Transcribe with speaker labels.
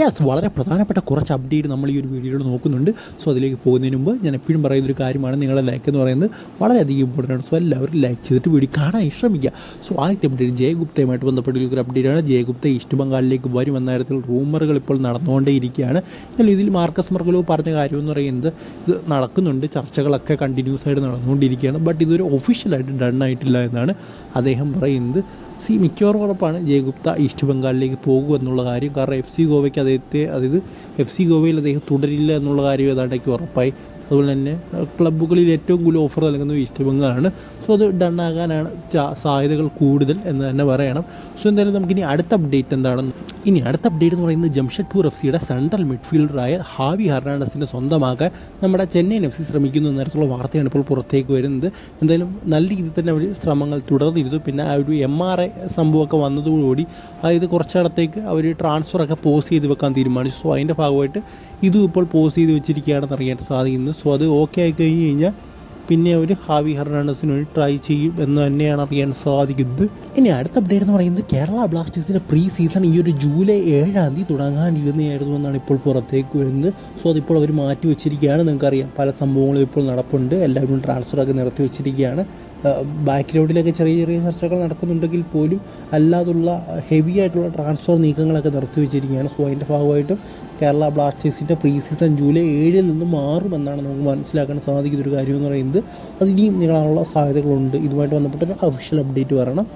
Speaker 1: Yes വളരെ പ്രധാനപ്പെട്ട കുറച്ച് അപ്ഡേറ്റ് നമ്മൾ ഈ ഒരു വീഡിയോയിൽ നോക്കുന്നുണ്ട്. സോ അതിലേക്ക് പോകുന്നതിന് മുമ്പ് ഞാൻ എപ്പോഴും പറയുന്ന ഒരു കാര്യമാണ്. നിങ്ങളുടെ ലൈക്ക് എന്ന് പറയുന്നത് വളരെയധികം ഇമ്പോർട്ടന്റ് ആണ്. സോ എല്ലാവരും ലൈക്ക് ചെയ്തിട്ട് വീഡിയോ കാണാൻ ശ്രമിക്കുക. സോ ആദ്യത്തെ അപ്ഡേറ്റ് ജയഗുപ്തയുമായിട്ട് ബന്ധപ്പെട്ട ഒരു അപ്ഡേറ്റാണ് ജയഗുപ്ത ഈസ്റ്റ് ബംഗാളിലേക്ക് വരും എന്ന തരത്തിൽ റൂമറുകൾ ഇപ്പോൾ നടന്നുകൊണ്ടേയിരിക്കുകയാണ് എന്നാലും ഇതിൽ മാർക്കസ് മർഗലോ പറഞ്ഞ കാര്യമെന്ന് പറയുന്നത് ഇത് നടക്കുന്നുണ്ട്. ചർച്ചകളൊക്കെ കണ്ടിന്യൂസ് ആയിട്ട് നടന്നുകൊണ്ടിരിക്കുകയാണ്. ബട്ട് ഇതൊരു ഒഫീഷ്യലായിട്ട് ഡൺ ആയിട്ടില്ല എന്നാണ് അദ്ദേഹം പറയുന്നത്. സി മിക്കവാറും ഉറപ്പാണ് ജയഗുപ്ത ഈസ്റ്റ് ബംഗാളിലേക്ക് പോകുമെന്നുള്ള കാര്യം. കാരണം എഫ് സി ഗോവയ്ക്ക് അദ്ദേഹത്തെ അതായത് എഫ് സി ഗോവയിൽ അദ്ദേഹം തുടരില്ല എന്നുള്ള കാര്യം ഏതാണ്ടേക്ക് ഉറപ്പായി. അതുപോലെ തന്നെ ക്ലബ്ബുകളിൽ ഏറ്റവും കൂടുതൽ ഓഫർ നൽകുന്നത് ഈസ്റ്റ് ബംഗാളാണ് സോ അത് ഡൺ ആകാനാണ് സാധ്യതകൾ കൂടുതൽ എന്ന് തന്നെ പറയണം. സോ എന്തായാലും നമുക്കിനി അടുത്ത അപ്ഡേറ്റ് എന്താണെന്ന് ഇനി അടുത്ത അപ്ഡേറ്റ് എന്ന് പറയുന്നത് ജംഷഡ്പൂർ എഫ് സിയുടെ സെൻട്രൽ മിഡ്ഫീൽഡറായ ഹാവി ഹെർണാണ്ടസിനെ സ്വന്തമാക്കാൻ നമ്മുടെ ചെന്നൈയിൻ എഫ് സി ശ്രമിക്കുന്ന നേരത്തുള്ള വാർത്തയാണ് ഇപ്പോൾ പുറത്തേക്ക് വരുന്നത്. എന്തായാലും നല്ല രീതിയിൽ തന്നെ അവർ ശ്രമങ്ങൾ തുടർന്നിരുന്നു. പിന്നെ ആ ഒരു എം ആർ ഐ സംഭവമൊക്കെ വന്നതോടുകൂടി അതായത് കുറച്ചിടത്തേക്ക് അവർ ട്രാൻസ്ഫറൊക്കെ പോസ് ചെയ്ത് വെക്കാൻ തീരുമാനിച്ചു. സോ അതിന്റെ ഭാഗമായിട്ട് ഇതും ഇപ്പോൾ പോസ് ചെയ്ത് വെച്ചിരിക്കുകയാണെന്ന് അറിയാൻ സാധിക്കുന്നു. സോ അത് ഓക്കെ ആയി കഴിഞ്ഞ് കഴിഞ്ഞാൽ പിന്നെ അവർ ഹാവി ഹെർണാണ്ടസിന് വേണ്ടി ട്രൈ ചെയ്യും എന്ന് തന്നെയാണ് അറിയാൻ സാധിക്കുന്നത്. ഇനി അടുത്ത അപ്ഡേറ്റ് എന്ന് പറയുന്നത് കേരള ബ്ലാസ്റ്റേഴ്സിന്റെ പ്രീ സീസൺ ഈ ഒരു ജൂലൈ ഏഴാം തീയതി തുടങ്ങാനിരുന്നതായിരുന്നു എന്നാണ് ഇപ്പോൾ പുറത്തേക്ക് വരുന്നത്. സോ അതിപ്പോൾ അവർ മാറ്റി വെച്ചിരിക്കുകയാണ്. നിങ്ങൾക്കറിയാം പല സംഭവങ്ങളും ഇപ്പോൾ നടപ്പുണ്ട്. എല്ലാവരും ട്രാൻസ്ഫറൊക്കെ നിർത്തി വെച്ചിരിക്കുകയാണ്. ബാക്ക്ഗ്രൗണ്ടിലൊക്കെ ചെറിയ ചെറിയ ചർച്ചകൾ നടക്കുന്നുണ്ടെങ്കിൽ പോലും അല്ലാതുള്ള ഹെവി ആയിട്ടുള്ള ട്രാൻസ്ഫർ നീക്കങ്ങളൊക്കെ നിർത്തി വെച്ചിരിക്കുകയാണ്. സോ അതിന്റെ ഭാഗമായിട്ടും കേരള ബ്ലാസ്റ്റേഴ്സിന്റെ പ്രീ സീസൺ ജൂലൈ ഏഴിൽ നിന്ന് മാറുമെന്നാണ് നമുക്ക് മനസ്സിലാക്കാൻ സാധിക്കുന്ന ഒരു കാര്യം എന്ന് പറയുന്നത്. അത് ഇനിയും നീളാനുള്ള സാധ്യതകളുണ്ട്. ഇതുമായിട്ട് ബന്ധപ്പെട്ട ഒരു ഒഫീഷ്യൽ അപ്ഡേറ്റ് വരണം.